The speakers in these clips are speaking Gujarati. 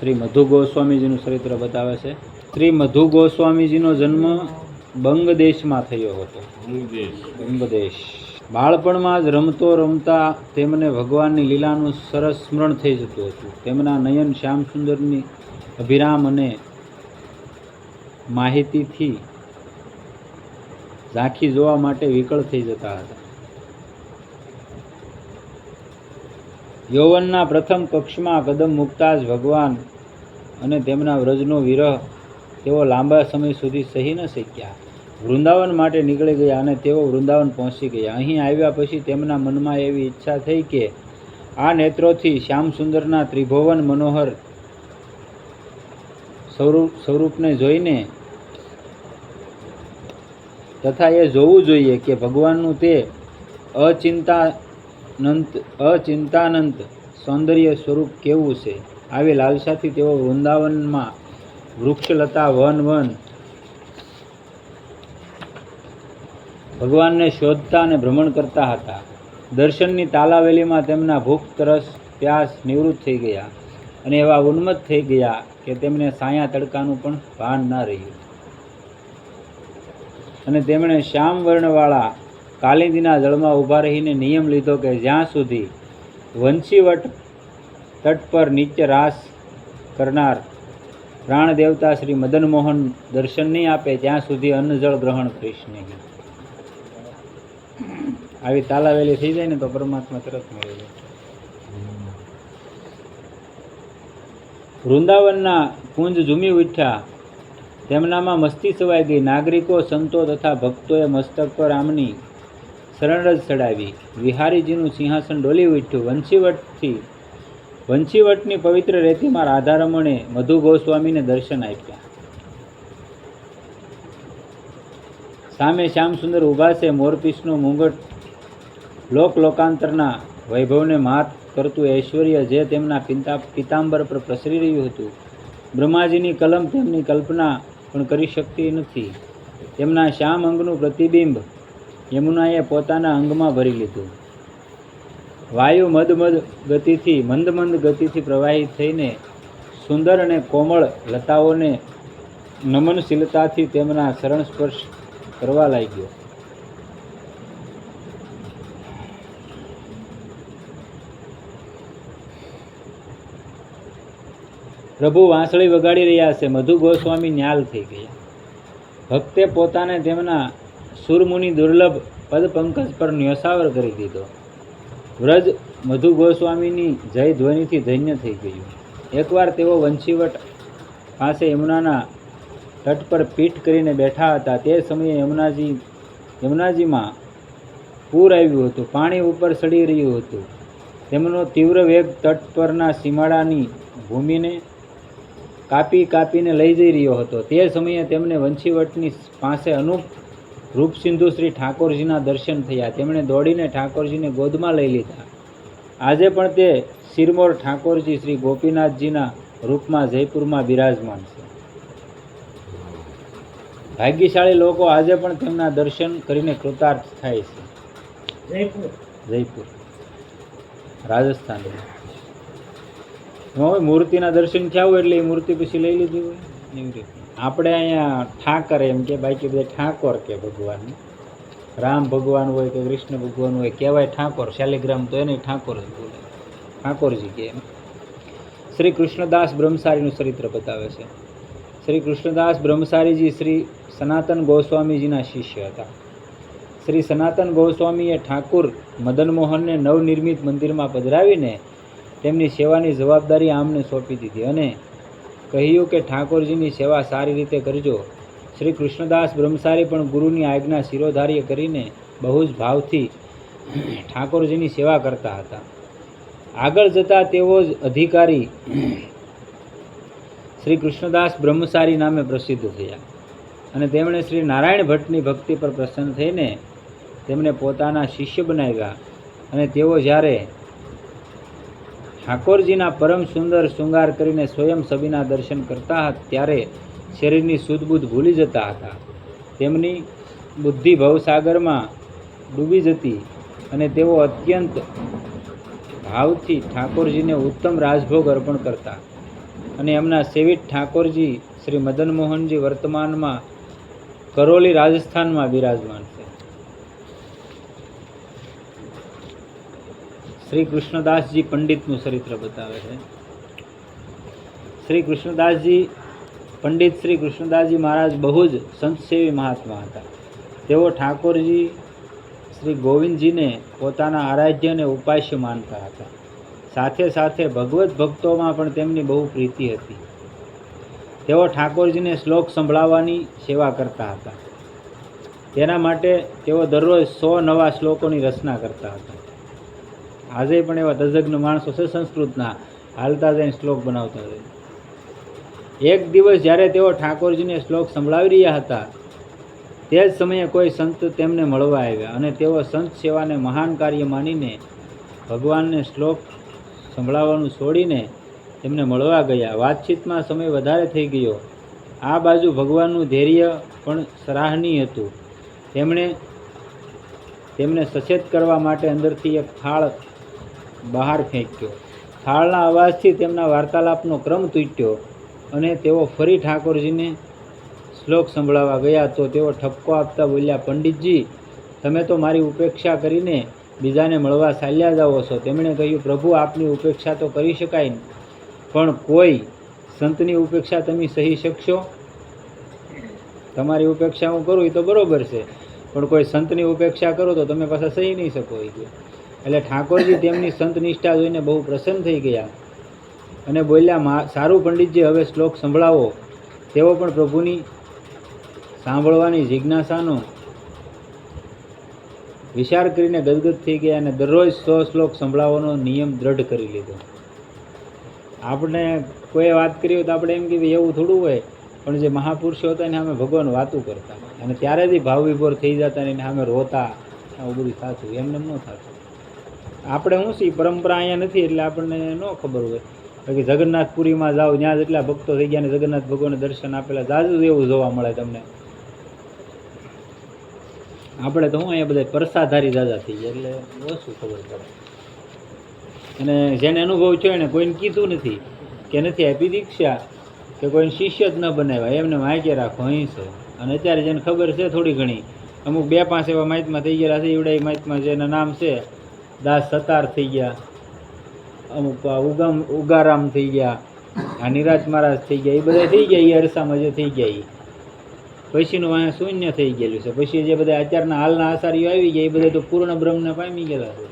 શ્રી મધુ ગોસ્વામીજીનું ચરિત્ર બતાવે છે. શ્રી મધુ ગોસ્વામીજીનો જન્મ બંગદેશમાં થયો હતો. બંગદેશ. બાળપણમાં જ રમતો રમતા તેમને ભગવાનની લીલાનું સરસ સ્મરણ થઈ જતું હતું. તેમના નયન શ્યામ સુંદરની અભિરામ અને માહિતીથી ઝાંખી જોવા માટે વિકળ થઈ જતા હતા. યૌવનના પ્રથમ કક્ષમાં કદમ મૂકતા જ ભગવાન અને તેમના વ્રજનો વિરહ તેઓ લાંબા સમય સુધી સહી ન શક્યા. વૃંદાવન માટે નીકળી ગયા અને તેઓ વૃંદાવન પહોંચી ગયા. અહીં આવ્યા પછી તેમના મનમાં એવી ઈચ્છા થઈ કે આ નેત્રોથી શ્યામસુંદરના ત્રિભુવન મનોહર સ્વરૂપ, સ્વરૂપને જોઈને તથા એ જોવું જોઈએ કે ભગવાનનું તે અચિંતાનંત અચિંતાનંત સૌંદર્ય સ્વરૂપ કેવું છે? આવી લાલસાથી તેઓ વૃંદાવનમાં વૃક્ષલતા વન વન ભગવાનને શોધતા અને ભ્રમણ કરતા હતા. દર્શનની તાલાવેલીમાં તેમના ભૂખ તરસ, પ્યાસ નિવૃત્ત થઈ ગયા અને એવા ઉન્મત્ત થઈ ગયા કે તેમને સાયા તડકાનું પણ ભાન ના રહ્યું. અને તેમણે શ્યામ વર્ણવાળા કાલિંદીના જળમાં ઊભા રહીને નિયમ લીધો કે જ્યાં સુધી વંશીવટ તટ પર નિત્ય રાસ કરનાર પ્રાણ દેવતા શ્રી મદન મોહન દર્શન નહીં આપે, ત્યાં સુધી અન્ન જળ ગ્રહણ કરીશ નહીં. આવી તાલાવેલી થઈ જાય ને તો પરમાત્મા તરત મળી જાય. વૃંદાવનના કુંજ ઝૂમી ઉઠ્યા. તેમનામાં મસ્તી સવાઈ ગઈ. નાગરિકો, સંતો તથા ભક્તોએ મસ્તક પર આમની શરણ જ ચડાવી. વિહારીજીનું સિંહાસન ડોલી ઉઠ્યું. વંશીવટથી, વંશીવટની પવિત્ર રેતીમાં રાધારમણે મધુ ગોસ્વામીને દર્શન આપ્યા. સામે શ્યામસુંદર ઊભા છે મોરપીસનું મુંગટ લોક લોકાંતરના વૈભવને માત કરતું ઐશ્વર્ય જે તેમના પિતા, પિતાંબર પર પ્રસરી રહ્યું હતું. બ્રહ્માજીની કલમ તેમની કલ્પના પણ કરી શકતી નથી. તેમના શ્યામ અંગનું પ્રતિબિંબ યમુનાએ પોતાના અંગમાં ભરી લીધું. વાયુ મદ મદ ગતિથી, મંદ મંદ ગતિથી પ્રવાહિત થઈને સુંદર અને કોમળ લતાઓને નમનશીલતાથી તેમના શરણ સ્પર્શ કરવા લાગ્યો. પ્રભુ વાંસળી વગાડી રહ્યા છે. મધુ ગોસ્વામી ન્યાલ થઈ ગયા. ભક્તે પોતાને તેમના સુરમુનિ દુર્લભ પદ પંકજ પર ન્યોસાવર કરી દીધો. વ્રજ મધુ ગોસ્વામીની જય ધ્વનિથી ધન્ય થઈ ગયું. એકવાર તેઓ વંશીવટ પાસે યમુનાના તટ પર પીઠ કરીને બેઠા હતા. તે સમયે યમુનાજી, યમુનાજીમાં પૂર આવ્યું હતું. પાણી ઉપર સડી રહ્યું હતું. તેમનો તીવ્ર વેગ તટ પરના સીમાડાની ભૂમિને કાપી કાપીને લઈ જઈ રહ્યો હતો. તે સમયે તેમને વંશીવટની પાસે અનુપ રૂપસિંધુ શ્રી ઠાકોરજીના દર્શન થયા. તેમણે દોડીને ઠાકોરજીને ગોદમાં લઈ લીધા. આજે પણ તે શિરમોર ઠાકોરજી શ્રી ગોપીનાથજીના રૂપમાં જયપુરમાં બિરાજમાન છે. ભાગ્યશાળી લોકો આજે પણ તેમના દર્શન કરીને કૃતાર્થ થાય છે. જયપુર. રાજસ્થાન એમાં મૂર્તિના દર્શન થયા હોય એટલે એ મૂર્તિ પછી લઈ લીધી હોય. એવી રીતે. આપણે અહીંયા ઠાકર એમ કે બાકી બધા ઠાકોર કે ભગવાન. રામ ભગવાન હોય કે કૃષ્ણ ભગવાન હોય, કહેવાય ઠાકોર. શાલિગ્રામ તો એને ઠાકોર જ બોલે. ઠાકોરજી કે શ્રી કૃષ્ણદાસ બ્રહ્મસારીનું ચરિત્ર બતાવે છે. શ્રી કૃષ્ણદાસ બ્રહ્મસારીજી શ્રી સનાતન ગોસ્વામીજીના શિષ્ય હતા. શ્રી સનાતન ગોસ્વામીએ ઠાકુર મદન મોહનને નવનિર્મિત મંદિરમાં પધરાવીને તેમની સેવાની જવાબદારી આમને સોંપી દીધી અને કહ્યું કે ઠાકોરજીની સેવા સારી રીતે કરજો. શ્રી કૃષ્ણદાસ બ્રહ્મસારી પણ ગુરુની આજ્ઞા શિરોધાર્ય કરીને બહુ જ ભાવથી ઠાકોરજીની સેવા કરતા હતા. આગળ જતા તેઓ જ અધિકારી શ્રી કૃષ્ણદાસ બ્રહ્મસારી નામે પ્રસિદ્ધ થયા અને તેમણે શ્રી નારાયણ ભટ્ટની ભક્તિ પર પ્રસન્ન થઈને તેમને પોતાના શિષ્ય બનાવ્યા અને તેઓ જ્યારે ઠાકોરજીના પરમ સુંદર શૃંગાર કરીને સ્વયં સબીના દર્શન કરતા હતા, ત્યારે શરીરની સુદબુદ્ધ ભૂલી જતા હતા. તેમની બુદ્ધિ ભવસાગરમાં ડૂબી જતી અને તેઓ અત્યંત ભાવથી ઠાકોરજીને ઉત્તમ રાજભોગ અર્પણ કરતા. અને એમના સેવિત ઠાકોરજી શ્રી મદન મોહનજી વર્તમાનમાં કરોલી રાજસ્થાનમાં બિરાજમાન છે. શ્રી કૃષ્ણદાસજી પંડિતનું ચરિત્ર બતાવે છે. શ્રી કૃષ્ણદાસજી, પંડિત શ્રી કૃષ્ણદાસજી મહારાજ બહુ જ સંતસેવી મહાત્મા હતા. તેઓ ઠાકોરજી, શ્રી ગોવિંદજીને પોતાના આરાધ્ય ઉપાસ્ય માનતા હતા. સાથે સાથે ભગવત ભક્તોમાં પણ તેમની બહુ પ્રીતિ હતી. તેઓ ઠાકોરજીને શ્લોક સંભળાવવાની સેવા કરતા હતા. તેના માટે તેઓ દરરોજ સો નવા શ્લોકોની રચના કરતા હતા. આજે પણ એવા તજજ્ઞ માણસો છે સંસ્કૃતના, હાલતા જઈને શ્લોક બનાવતા હોય. એક દિવસ જ્યારે તેઓ ઠાકોરજીને શ્લોક સંભળાવી રહ્યા હતા, તે જ સમયે કોઈ સંત તેમને મળવા આવ્યા અને તેઓ સંત સેવાને મહાન કાર્ય માનીને ભગવાનને શ્લોક સંભળાવવાનું છોડીને તેમને મળવા ગયા. વાતચીતમાં સમય વધારે થઈ ગયો. આ બાજુ ભગવાનનું ધૈર્ય પણ સરાહનીય હતું. તેમણે, તેમને સચેત કરવા માટે અંદરથી એક થાળ બહાર ફેંક્યો. થાળના અવાજથી તેમના વાર્તાલાપનો ક્રમ તૂટ્યો અને તેઓ ફરી ઠાકોરજીને શ્લોક સંભળાવવા ગયા તો તેઓ ઠપકો આપતા બોલ્યા, પંડિતજી, તમે તો મારી ઉપેક્ષા કરીને બીજાને મળવા ચાલ્યા જાઓ છો. તેમણે કહ્યું, પ્રભુ, આપની ઉપેક્ષા તો કરી શકાય પણ કોઈ સંતની ઉપેક્ષા તમે સહી શકશો? તમારી ઉપેક્ષા હું કરું એ તો બરોબર છે. પણ કોઈ સંતની ઉપેક્ષા કરો તો તમે પાછા સહી નહીં શકો. એ એટલે ઠાકોરજી તેમની સંત નિષ્ઠા જોઈને બહુ પ્રસન્ન થઈ ગયા. અને બોલ્યા "મા- સારું પંડિતજી, હવે શ્લોક સંભળાવો. તેઓ પણ પ્રભુની સાંભળવાની જિજ્ઞાસાનો વિચાર કરીને ગદગદ થઈ ગયા અને દરરોજ સો શ્લોક સંભળાવવાનો નિયમ દ્રઢ કરી લીધો. આપણે કોઈ વાત કરી હોય તો આપણે એમ કીધું એવું થોડું હોય, પણ જે મહાપુરુષો હતા એને અમે ભગવાન વાતું કરતા. અને ત્યારે જ ભાવ વિભોર થઈ જતા ને એને સામે રોતા આવું બધું થતું. એમને એમ ન થતું. આપણે શું છે પરંપરા અહીંયા નથી એટલે આપણને ન ખબર હોય. બાકી જગન્નાથપુરીમાં જાઓ, ત્યાં જેટલા ભક્તો થઈ ગયા ને જગન્નાથ ભગવાનને દર્શન આપેલા, જાજુ એવું જોવા મળે તમને. આપણે તો હું અહીંયા બધા પરસાધારી દાદા થઈ ગયા, એટલે ઓછું ખબર પડે. અને જેને અનુભવ છે ને કોઈને કીધું નથી કે નથી આપી દીક્ષા, કે કોઈને શિષ્ય જ ન બનાવ્યા, એમને માહિતી રાખો, અહીં છે. અને અત્યારે જેને ખબર છે થોડી ઘણી, અમુક બે પાંચ એવા માહિતમાં થઈ ગયેલા છે એવડા માહિતમાં જેના નામ છે દાસ સતાર થઈ ગયા. અમુક ઉગમ ઉગારામ થઈ ગયા. આ નિરાજ મહારાજ થઈ ગયા. એ બધા થઈ ગયા એ અરસામાં જે થઈ ગયા એ. પછીનું અહીંયા શૂન્ય થઈ ગયેલું છે. પછી જે બધા અત્યારના હાલના આચાર્યો આવી ગયા એ બધા તો પૂર્ણ બ્રહ્મને પામી ગયેલા છે.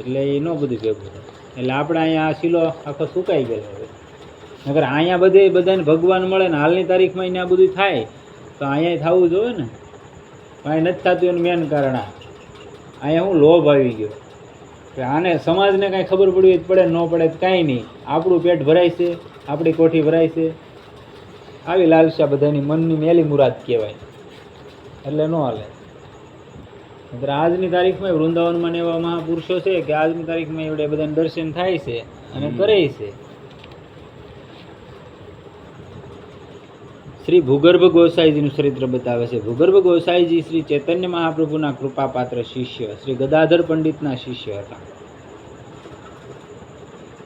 એટલે એ ન બધું ભેગું એટલે આપણે અહીંયા આ શીલો આખો સુકાઈ ગયેલો હવે નગર અહીંયા બધે બધાને ભગવાન મળે ને હાલની તારીખમાં એને આ બધું થાય તો અહીંયા થવું જોઈએ ને. અહીંયા અહીં નથી થતું એનું મેન કારણ આ. અહીંયા હું લોભ આવી ગયો. કે આને સમાજને કાંઈ ખબર પડવી જ પડે ન પડે કાંઈ નહીં. આપણું પેટ ભરાય છે આપણી કોઠી ભરાય છે. આવી લાલસા બધાની મનની મેલી મુરાદ કહેવાય. એટલે ન હાલે. એટલે આજની તારીખમાં વૃંદાવનમાં એવા મહાપુરુષો છે કે આજની તારીખમાં એવડે બધાને દર્શન થાય છે અને કરે છે. શ્રી ભૂગર્ભ ગોસાઈજીનું ચરિત્ર બતાવે છે. ભૂગર્ભ ગોસાઈજી શ્રી ચૈતન્ય મહાપ્રભુના કૃપાપાત્ર શિષ્ય, શ્રી ગદાધર પંડિતના શિષ્ય હતા.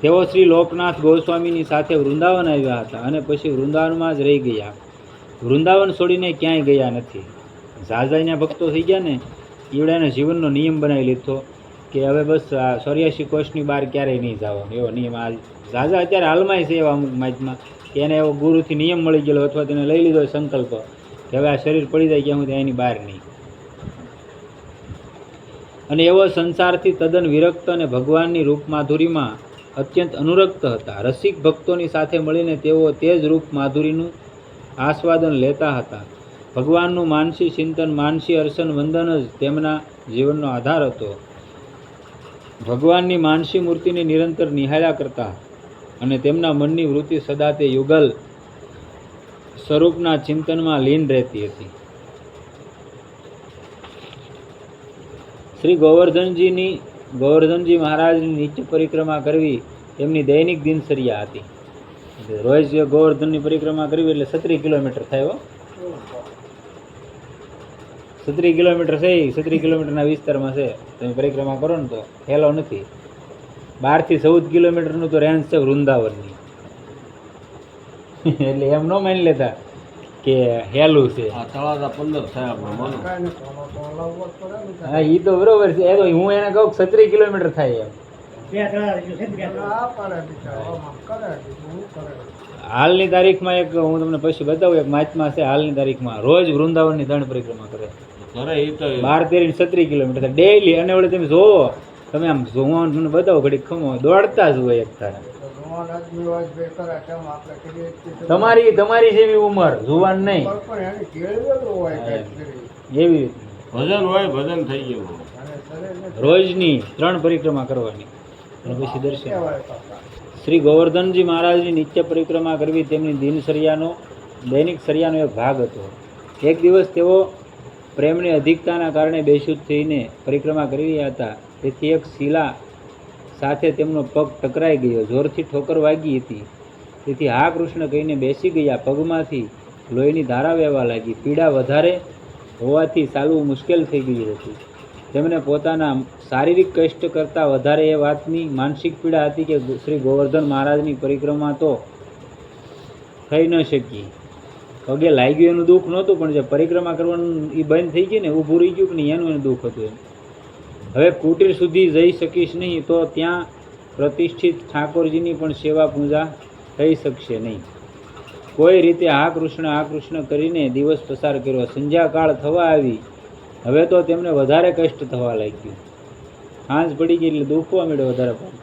તેઓ શ્રી લોકનાથ ગોસ્વામીની સાથે વૃંદાવન આવ્યા હતા અને પછી વૃંદાવનમાં જ રહી ગયા. વૃંદાવન છોડીને ક્યાંય ગયા નથી. ઝાઝાઈના ભક્તો થઈ ગયા ને, ઈવડાના જીવનનો નિયમ બનાવી લીધો. કે હવે બસ આ ચોર્યાસી કોષની બહાર ક્યારેય નહીં જવાનું. એવો નિયમ આ ઝાઝા અત્યારે હાલમાંય છે એવા અમુક માજમાં કે એને એવો ગુરુથી નિયમ મળી ગયેલો અથવા તેને લઈ લીધો સંકલ્પ કે હવે આ શરીર પડી જાય ક્યાં ત્યાં એની બહાર નહીં. અને એવો સંસારથી તદ્દન વિરક્ત અને ભગવાનની રૂપ માધુરીમાં અત્યંત અનુરક્ત હતા. રસિક ભક્તોની સાથે મળીને તેઓ તે જ રૂપ માધુરીનું આસ્વાદન લેતા હતા. ભગવાનનું માનસી ચિંતન, માનસી અર્ચન વંદન જ તેમના જીવનનો આધાર હતો. ભગવાનની માનસી મૂર્તિને નિરંતર નિહાળ્યા કરતા અને તેમના મનની વૃત્તિ સદા તે યુગલ સ્વરૂપના ચિંતનમાં લીન રહેતી હતી. શ્રી ગોવર્ધનજીની, ગોવર્ધનજી મહારાજની નિત્ય પરિક્રમા કરવી તેમની દૈનિક દિનચર્યા હતી. રોજ ગોવર્ધનની પરિક્રમા કરવી એટલે સત્રી કિલોમીટર થાય હો સત્રીસ કિલોમીટર છે એ સત્રી કિલોમીટરના વિસ્તારમાં છે. તમે પરિક્રમા કરો ને તો હેલો નથી. બારથી ચૌદ કિલોમીટરનું તો રેન્જ છે વૃંદાવનની. એટલે એમ ન માની લેતા કે હેલું છે. હા એ તો બરોબર છે. એ તો હું એને કહું સત્રી કિલોમીટર થાય એમ. હાલની તારીખમાં એક હું તમને પછી બતાવું એક માચમાં છે હાલની તારીખમાં રોજ વૃંદાવનની દંડ પરિક્રમા કરે. ઘરે એ તો બાર તેર સત્રી કિલોમીટર ડેઈલી અને વળી તમે જોવો તમે આમ જોવા મને બતાવો ઘડી ખમો. દોડતા જ હોય એક તારે. તમારી તમારી જેવી ઉંમર જુવાન નહીં. એવી ભજન હોય ભજન થઈ ગયું. રોજની ત્રણ પરિક્રમા કરવાની. અને પછી દર્શન. શ્રી ગોવર્ધનજી મહારાજની નિત્ય પરિક્રમા કરવી તેમની દિનચર્યાનો દૈનિક સરિયાનો એક ભાગ હતો. એક દિવસ તેઓ પ્રેમની અધિકતાના કારણે બેશુદ્ધ થઈને પરિક્રમા કરી રહ્યા હતા. તેથી એક શિલા સાથે તેમનો પગ ટકરાઈ ગયો. જોરથી ઠોકર વાગી હતી. તેથી હા, કૃષ્ણ કહીને બેસી ગયા. પગમાંથી લોહીની ધારા વહેવા લાગી. પીડા વધારે હોવાથી ચાલવું મુશ્કેલ થઈ ગયું હતું. તેમણે પોતાના શારીરિક કષ્ટ કરતાં વધારે એ વાતની માનસિક પીડા હતી કે શ્રી ગોવર્ધન મહારાજની પરિક્રમા તો થઈ ન શકી. પગે લાગ્યું એનું દુઃખ નહોતું, પણ જે પરિક્રમા કરવાનું એ બંધ થઈ ગયું ને, ઊભું રહી ગયું પણ એનું એનું દુઃખ હતું હવે કુટીર સુધી જઈ શકીશ નહીં, તો ત્યાં પ્રતિષ્ઠિત ઠાકોરજીની પણ સેવા પૂજા થઈ શકશે નહીં. કોઈ રીતે આ કૃષ્ણ આ કૃષ્ણ કરીને દિવસ પસાર કર્યો. સંધ્યાકાળ થવા આવી. હવે તો તેમને વધારે કષ્ટ થવા લાગ્યું. સાંજ પડી ગઈ એટલે દુખવા મળ્યો વધારે પણ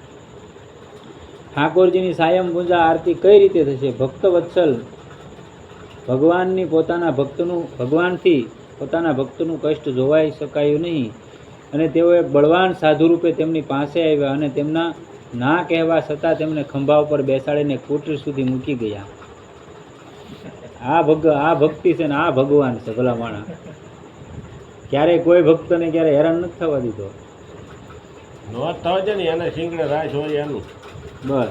ઠાકોરજીની સાયમ પૂજા આરતી કઈ રીતે થશે? ભક્ત વત્સલ ભગવાનની પોતાના ભક્તનું ભગવાનથી પોતાના ભક્તનું કષ્ટ જોવાઈ શકાયું નહીં. અને તેઓ એક બળવાન સાધુ રૂપે તેમની પાસે આવ્યા અને તેમના ના કહેવા છતાં તેમને ખંભા ઉપર બેસાડીને કુટીર સુધી મૂકી ગયા. આ ભગ આ ભક્તિ છે ને આ ભગવાન છે ભલા માણા ક્યારેય કોઈ ભક્તને ક્યારે હેરાન નથી થવા દીધો. થવા છે ને એને હોય એનું. બસ.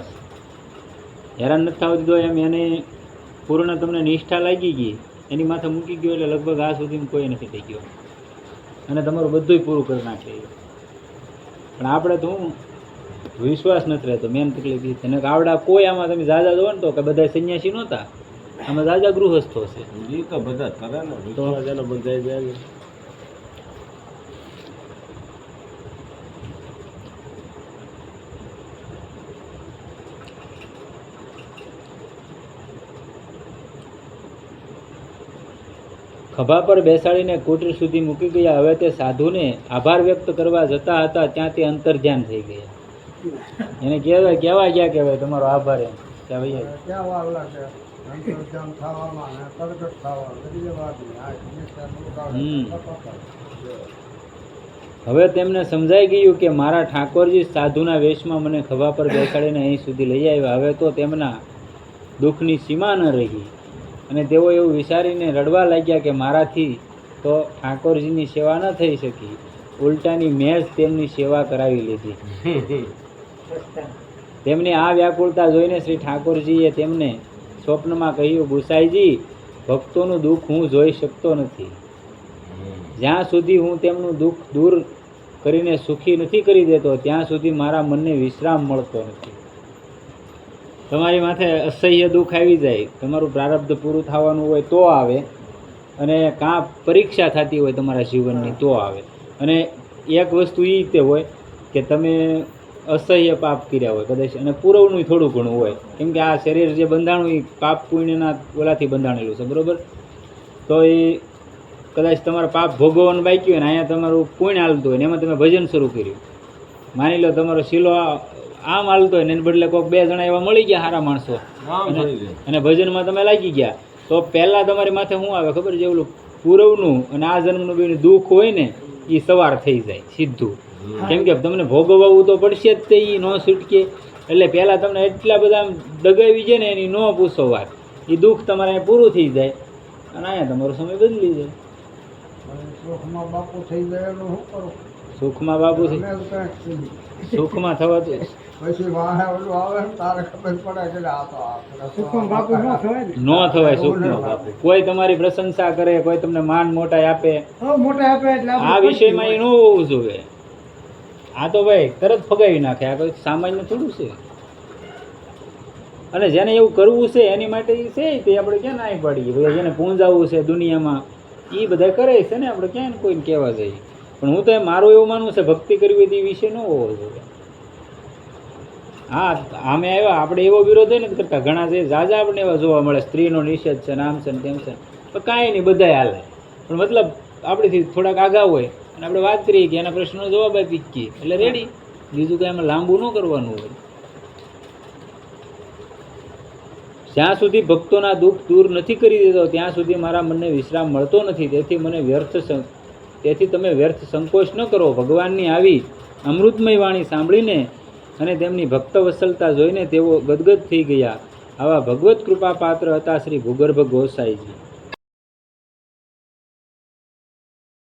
હેરાન નથી થવા દીધો એમ એને પૂર્ણ તમને નિષ્ઠા લાગી ગઈ એની માથે મૂકી ગયો એટલે લગભગ આ સુધીમાં કોઈ નથી થઈ ગયો. અને તમારું બધુંય પૂરું કરી નાખે પણ આપણે તો હું વિશ્વાસ નથી રહેતો મેન તકલીફ એ છે. ને આવડા કોઈ આમાં તમે જાજા જોવો ને તો કે બધા સંન્યાસી નહોતા આમાં જાજા ગૃહસ્થો છે એ તો બધા કરે ને તો બધા બંધાઈ જાય ખભા પર બેસાડીને કુટર સુધી મૂકી ગયા. હવે તે સાધુને આભાર વ્યક્ત કરવા જતા હતા ત્યાં તે અંતર ધ્યાન થઈ ગયા. એને કહેવાય કેવા ગયા કહેવાય તમારો આભાર એમ. કે ભાઈ. હવે તેમને સમજાઈ ગયું કે મારા ઠાકોરજી સાધુના વેશમાં મને ખભા પર બેસાડીને અહીં સુધી લઈ આવ્યા. હવે તો તેમના દુઃખની સીમા ન રહી. અને તેઓ એવું વિચારીને રડવા લાગ્યા કે મારાથી તો ઠાકોરજીની સેવા ન થઈ શકી. ઉલટાની મેં જ તેમની સેવા કરાવી લીધી. તેમની આ વ્યાકુળતા જોઈને શ્રી ઠાકોરજીએ તેમને સ્વપ્નમાં કહ્યું, ગુસાઈજી, ભક્તોનું દુઃખ હું જોઈ શકતો નથી. જ્યાં સુધી હું તેમનું દુઃખ દૂર કરીને સુખી નથી કરી દેતો, ત્યાં સુધી મારા મનને વિશ્રામ મળતો નથી. તમારી માથે અસહ્ય દુઃખ આવી જાય, તમારું પ્રારબ્ધ પૂરું થવાનું હોય તો આવે, અને કાં પરીક્ષા થતી હોય તમારા જીવનની તો આવે. અને એક વસ્તુ એ રીતે હોય કે તમે અસહ્ય પાપ કર્યા હોય કદાચ, અને પૂરવનું થોડું ઘણું હોય. કેમ કે આ શરીર જે બંધાણું એ પાપ પુણ્યના ઓલાથી બંધાણેલું છે, બરાબર? તો એ કદાચ તમારા પાપ ભોગવવાનું બાકી હોય ને, અહીંયા તમારું પુણ્ય હાલતું હોય ને, એમાં તમે ભજન શરૂ કર્યું. માની લો તમારો શીલો આમ હાલતો હોય ને એને બદલે કોઈક બે જણા એવા મળી ગયા સારા માણસો. અને થઈ ભજનમાં તમે લાગી ગયા. તો પહેલાં તમારી માથે શું આવે ખબર છે? ઓલું પૂરવનું અને આ જન્મનું બેનું દુઃખ હોય ને એ સવાર થઈ જાય સીધું. કેમ કે તમને ભોગવવું તો પડશે જ તે એ ન છૂટકે. એટલે પહેલાં તમને એટલા બધા દગાવી છે ને એની ન પૂછો વાત. એ દુઃખ તમારે અહીંયા પૂરું થઈ જાય. અને અહીંયા તમારો સમય બદલી જાય. બાપુ થઈ જાય શું કરો? સુખમાં બાપુ નથી. સુખમાં થવા દો. પછી વાહે ઓલું આવે તારે ખબર પડે કે આ તો આ પેલા તો સુખમાં બાપુ ન થવાય ને? ન બાપુ. કોઈ તમારી પ્રશંસા કરે કોઈ તમને માન મોટાઈ આપે. મોટા આપે એટલે આ વિષયમાં એ ન હોવું જોઈએ. આ તો ભાઈ તરત ફગાવી નાખે આ કોઈ સામાન્ય થોડું છે. અને જેને એવું કરવું છે એની માટે એ છે તે આપણે ક્યાં ના પાડીએ? ભાઈ જેને પૂંજાવવું છે દુનિયામાં એ બધા કરે છે ને આપણે ક્યાં કોઈને કહેવા જઈએ? પણ હું તો મારું એવું માનવું છે ભક્તિ કરવી તે એ વિષય ન હોવો જોઈએ. હા, આમે આવ્યા. આપણે એવો વિરોધ હોય ને કરતા ઘણા છે. ઝાઝા આપણે એવા જોવા મળે. સ્ત્રીનો નિષેધ છે નામ છે ને તેમ છે. પણ કાંઈ નહીં, બધાય હાલે. પણ મતલબ આપણેથી થોડાક આગા હોય અને આપણે વાત કરીએ કે એના પ્રશ્નનો જવાબ આપી શકીએ. એટલે રેડી બીજું કાંઈ એમાં લાંબુ ન કરવાનું હોય. જ્યાં સુધી ભક્તોના દુઃખ દૂર નથી કરી દેતો, ત્યાં સુધી મારા મનને વિશ્રામ મળતો નથી. તેથી મને વ્યર્થ તેથી તમે વ્યર્થ સંકોચ ન કરો. ભગવાનની આવી અમૃતમય વાણી સાંભળીને અને તેમની ભક્ત વત્સલતા જોઈને તેઓ ગદગદ થઈ ગયા. આવા ભગવત કૃપા પાત્ર હતા શ્રી ભૂગર્ભ ગોસાઈજી.